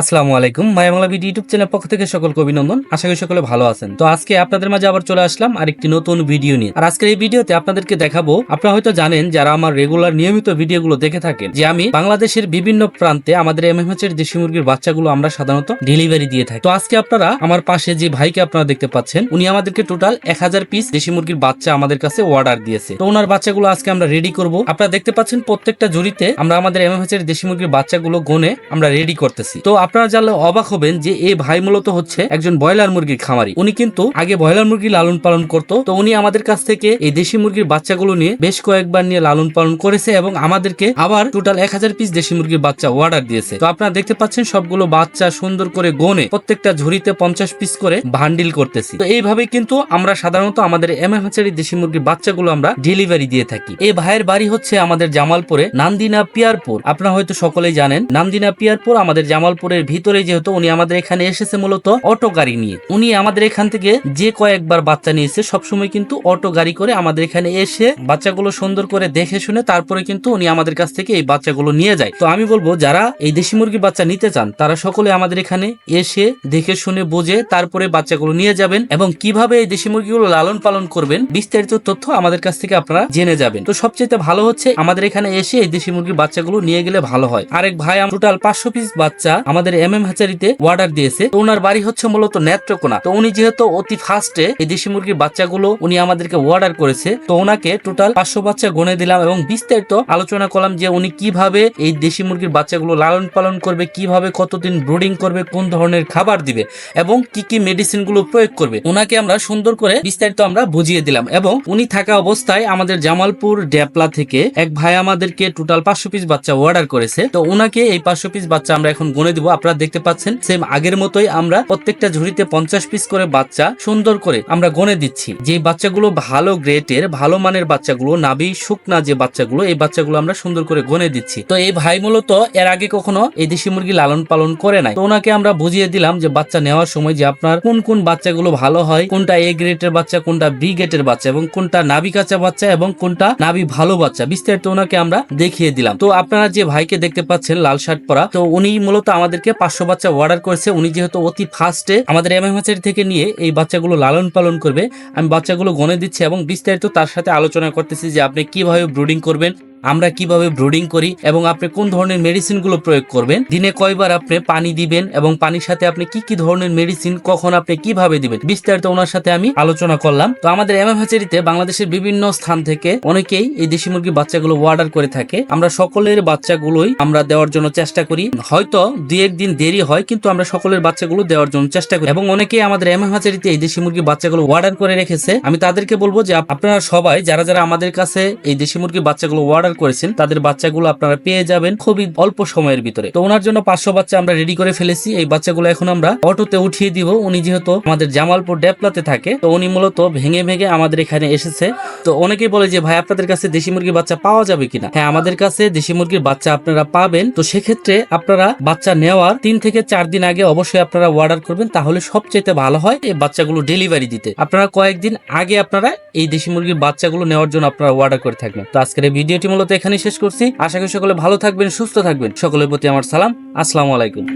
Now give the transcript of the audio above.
আসসালামু আলাইকুম। মায়ামলা BD YouTube channel পক্ষ থেকে সকলকে অভিনন্দন। আশা করি সকলে ভালো আছেন। তো আজকে আপনাদের মাঝে আবার চলে আসলাম আরেকটি নতুন ভিডিও নিয়ে। আর আজকের এই ভিডিওতে আপনাদেরকে দেখাবো, আপনারা হয়তো জানেন যারা আমার রেগুলার নিয়মিত ভিডিওগুলো দেখে থাকেন, যে আমি বাংলাদেশের বিভিন্ন প্রান্তে আমাদের এমএমএচ এর দেশি মুরগির বাচ্চাগুলো আমরা সাধারণত ডেলিভারি দিয়ে থাকি। তো আজকে আপনারা আমার পাশে যে ভাইকে আপনারা দেখতে পাচ্ছেন, উনি আমাদেরকে টোটাল এক হাজার পিস দেশি মুরগির বাচ্চা আমাদের কাছে অর্ডার দিয়েছে। তো ওনার বাচ্চাগুলো আজকে আমরা রেডি করব। আপনারা দেখতে পাচ্ছেন প্রত্যেকটা জুড়িতে আমরা আমাদের এমএমএচ এর দেশি মুরগির বাচ্চাগুলো গনে আমরা রেডি করতেছি। তো আপনারা জানলে অবাক হবেন যে এই ভাই মূলত হচ্ছে একজন ব্রয়লার মুরগির খামারি। উনি কিন্তু আগে ব্রয়লার মুরগি লালন পালন করতো। তো উনি আমাদের কাছ থেকে এই দেশি মুরগির বাচ্চাগুলো নিয়ে বেশ কয়েকবার নিয়ে লালন পালন করেছে এবং আমাদেরকে আবার টোটাল এক হাজার পিস দেশি মুরগির বাচ্চা অর্ডার দিয়েছে। তো আপনারা দেখতে পাচ্ছেন সবগুলো বাচ্চা সুন্দর করে গনে প্রত্যেকটা ঝুড়িতে পঞ্চাশ পিস করে ভান্ডিল করতেছি। তো এইভাবে কিন্তু আমরা সাধারণত আমাদের এম এম দেশি মুরগির বাচ্চাগুলো আমরা ডেলিভারি দিয়ে থাকি। এই ভাইয়ের বাড়ি হচ্ছে আমাদের জামালপুরে নান্দিনা পিয়ারপুর। আপনারা হয়তো সকলেই জানেন, নান্দিনা পিয়ারপুর আমাদের জামালপুরের ভিতরে যেহেতু উনি আমাদের এখানে এসেছে মূলত অটো গাড়ি নিয়ে। উনি আমাদের এখান থেকে যে কয়েকবার বাচ্চা নিয়েছে, সবসময় কিন্তু অটো গাড়ি করে আমাদের এখানে এসে বাচ্চাগুলো সুন্দর করে দেখে শুনে তারপরে কিন্তু উনি আমাদের কাছ থেকে এই বাচ্চাগুলো নিয়ে যায়। তো আমি বলব, যারা এই দেশি মুরগির বাচ্চা নিতে চান, তারা সকলে আমাদের এখানে এসে দেখে শুনে বুঝে তারপরে বাচ্চাগুলো নিয়ে যাবেন এবং কীভাবে এই দেশি মুরগিগুলো লালন পালন করবেন বিস্তারিত তথ্য আমাদের কাছ থেকে আপনারা জেনে যাবেন। তো সবচেয়ে ভালো হচ্ছে আমাদের এখানে এসে এই দেশি মুরগির বাচ্চাগুলো নিয়ে গেলে ভালো হয়। আরেক ভাই টোটাল পাঁচশো পিস বাচ্চা আমাদের এম এম হাচারিতে অর্ডার দিয়েছে। তো ওনার বাড়ি হচ্ছে মূলত নেত্রকোনা। তো উনি যেহেতু অতি ফার্স্টে এই দেশি মুরগির বাচ্চাগুলো উনি আমাদেরকে অর্ডার করেছে, তো ওনাকে টোটাল পাঁচশো বাচ্চা গনে দিলাম এবং বিস্তারিত আলোচনা করলাম যে উনি কীভাবে এই দেশি মুরগির বাচ্চাগুলো লালন পালন করবে, কীভাবে কতদিন ব্রুডিং করবে, কোন ধরনের খাবার দিবে এবং কি কি মেডিসিনগুলো প্রয়োগ করবে। ওনাকে আমরা সুন্দর করে বিস্তারিত আমরা বুঝিয়ে দিলাম এবং উনি থাকা অবস্থায় আমাদের জামালপুর ডেপলা থেকে এক ভাই আমাদেরকে টোটাল পাঁচশো পিস বাচ্চা অর্ডার করেছে। তো ওনাকে এই পাঁচশো পিস বাচ্চা আমরা এখন গনে দিব। আপনারা দেখতে পাচ্ছেন সেম আগের মতোই আমরা প্রত্যেকটা ঝুড়িতে পঞ্চাশ পিস করে বাচ্চা সুন্দর করে আমরা গনে দিচ্ছি। যে বাচ্চাগুলো ভালো গ্রেটের ভালো মানের বাচ্চাগুলো, নাবি শুকনা যে বাচ্চাগুলো, এই বাচ্চাগুলো আমরা সুন্দর করে গনে দিচ্ছি। তো এই ভাই মূলত এর আগে কখনো এই দেশি মুরগি লালন পালন করে নাই। তো ওনাকে আমরা বুঝিয়ে দিলাম যে বাচ্চা নেওয়ার সময় যে আপনার কোন কোন বাচ্চাগুলো ভালো হয়, কোনটা এ গ্রেটের বাচ্চা, কোনটা বি গ্রেটের বাচ্চা এবং কোনটা নাবি কাঁচা বাচ্চা এবং কোনটা নাবি ভালো বাচ্চা। বিস্তারিত ওনাকে আমরা দেখিয়ে দিলাম। তো আপনারা যে ভাইকে দেখতে পাচ্ছেন, লাল শার্ট পরা, তো উনি মূলত আমাদেরকে পাঁচশো বাচ্চা অর্ডার করেছে। উনি যেহেতু অতি ফার্স্টে আমাদের এম এম থেকে নিয়ে এই বাচ্চাগুলো লালন পালন করবে। আমি বাচ্চাগুলো গণে দিচ্ছি এবং বিস্তারিত তার সাথে আলোচনা করতেছি যে আপনি কীভাবে ব্রুডিং করবেন। আমরা কীভাবে ব্রুডিং করি এবং আপনি কোন ধরনের মেডিসিনগুলো প্রয়োগ করবেন? দিনে কয়বার আপনি পানি দিবেন এবং পানির সাথে আপনি কি কি ধরনের মেডিসিন কখন আপনি কীভাবে দিবেন? বিস্তারিত ওনার সাথে আমি আলোচনা করলাম। তো আমাদের এম হ্যাচারিতে বাংলাদেশের বিভিন্ন স্থান থেকে অনেকেই এই দেশি মুরগির বাচ্চাগুলো অর্ডার করে থাকে। আমরা সকলের বাচ্চাগুলোই আমরা দেওয়ার জন্য চেষ্টা করি। হয়তো দুই একদিন দেরি হয়, কিন্তু আমরা সকলের বাচ্চাগুলো দেওয়ার জন্য চেষ্টা করি। এবং অনেকেই আমাদের এম হ্যাচারিতে এই দেশি মুরগির বাচ্চাগুলো অর্ডার করে রেখেছে। আমি তাদেরকে বলব যে আপ- আপনারা সবাই, যারা যারা আমাদের কাছে এই দেশি মুরগির বাচ্চাগুলো অর্ডার করেছেন, তাদের বাচ্চাগুলো আপনারা পেয়ে যাবেন খুবই অল্প সময়ের ভিতরে। তো ওনার জন্য পাঁচশো বাচ্চা আমরা রেডি করে ফেলেছি। এই বাচ্চাগুলো এখন আমরা অটোতে উঠিয়ে দিব। উনি যেহেতু আমাদের জামালপুর ডেপলাতে থাকে, তো উনি মূলত ভেঙে ভেঙে আমাদের এখানে এসেছে। তো অনেকেই বলে যে, ভাই, আপনাদের কাছে দেশি মুরগির বাচ্চা পাওয়া যাবে কিনা? হ্যাঁ আমাদের কাছে দেশি মুরগির বাচ্চা আপনারা পাবেন। তো সেক্ষেত্রে আপনারা বাচ্চা নেওয়ার তিন থেকে চার দিন আগে অবশ্যই আপনারা অর্ডার করবেন। তাহলে সবচেয়ে ভালো হয় এই বাচ্চাগুলো ডেলিভারি দিতে। আপনারা কয়েকদিন আগে আপনারা এই দেশি মুরগির বাচ্চাগুলো নেওয়ার জন্য আপনারা অর্ডার করে থাকবেন। তো আজকের এই ভিডিওটি মূলত এখানেই শেষ করছি। আশা করি সকলে ভালো থাকবেন, সুস্থ থাকবেন। সকলের প্রতি আমার সালাম। আসসালামু আলাইকুম।